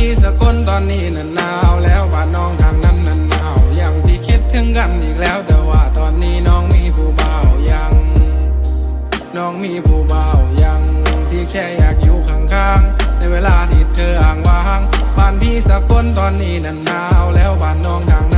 พี่สกลตอนนี้นั่นหนาวแล้วบ้านน้องทางนั้นนั่นหนาวยังที่คิดถึงกันอีกแล้วแต่ว่าตอนนี้น้องมีผู้บ่าวยัง น้องมีผู้บ่าวยัง ที่แค่อยากอยู่ข้างๆในเวลาที่เธออ่างว่างบ้านพี่สกลตอนนี้นั่นหนาวแล้วบ้านน้องทางนั้น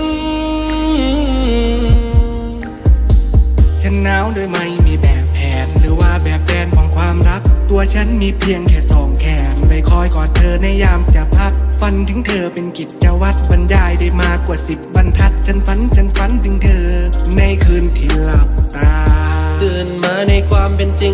ฉันหนาวโดยไม่มีแบบแผน หรือว่าแบบแผนของความรัก ตัวฉันมีเพียงแค่สองแขนไปคอยกอดเธอในยามจะพัก ฝันถึงเธอเป็นกิจวัตรบรรยายได้มากกว่าสิบบรรทัด ฉันฝันฉันฝันถึงเธอ ในคืนที่หลับตาตื่นมาในความเป็นจริง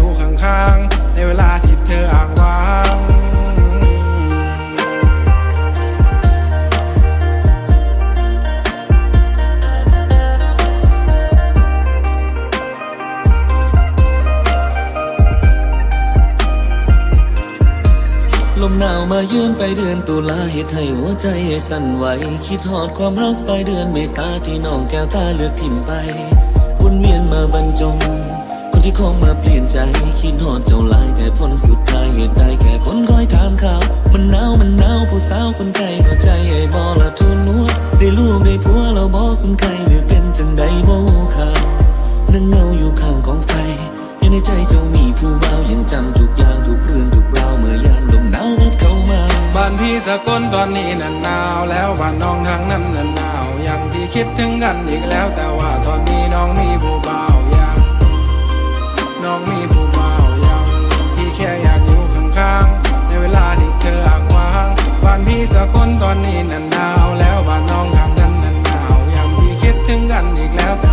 ู่าวมายืนไปเดือนตุลาเหตุให้หัวใจสั่นไหว คิดหอดความรักไปเดือนเมษาที่น้องแก้วตาเลือกทิมไปวนเวียนมาบรรจง คนที่เข้ามาเปลี่ยนใจ คิดหอดเจ้าลายแต่ผลสุดท้ายเหตุใดแค่คนคอยถามข่าว มันหนาวมันหนาวผู้สาวคนไกลเข้าใจไอ้บอละทุนนัวได้ลูกได้ผัวเราบอกคนไกลหรือเป็นจังใดบ่ข่าวนั่งเงาอยู่ข้างกองไฟอยู่ในใจเจ้ามีผู้บ่าวยังจำ สกลตอนนี้น่ะหนาว แล้วบ้านน้องทางนั้นน่ะหนาว ยังพี่คิดถึงกันอีกแล้ว แต่ว่าตอนนี้น้องมีผู้บ่าวยังน้องมีผู้บ่าวยังพี่แค่อยากอยู่ข้างๆในเวลาที่เธออ่างว่างบ้านพี่สกลตอนนี้น่ะหนาว แล้วบ้านน้องทางนั้นน่ะหนาวยังพี่คิดถึงกันอีกแล้ว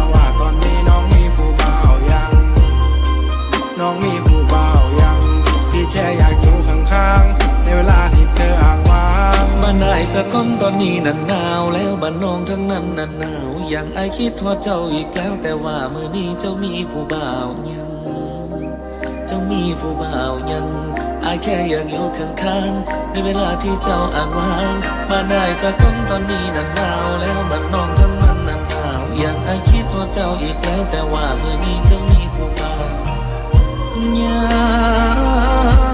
สะก้อนตอนนี้นันหนาวแล้วบ้านน้องทั้งนั้นนันหนาวอย่างไอคิดว่าเจ้าอีกแล้วแต่ว่าเมื่อนี้เจ้ามีผู้บ่าวยัง เจ้ามีผู้บ่าวยังไอแค่อยากอยู่ข้างๆในเวลาที่เจ้าอ่างว่างบ้านนายสะก้อนตอนนี้นันหนาวแล้วบ้านน้องทั้งนั้นนันหนาวอย่างไอคิดว่าเจ้าอีกแล้วแต่ว่าเมื่อนี้เจ้ามีผู้บ่าวยัง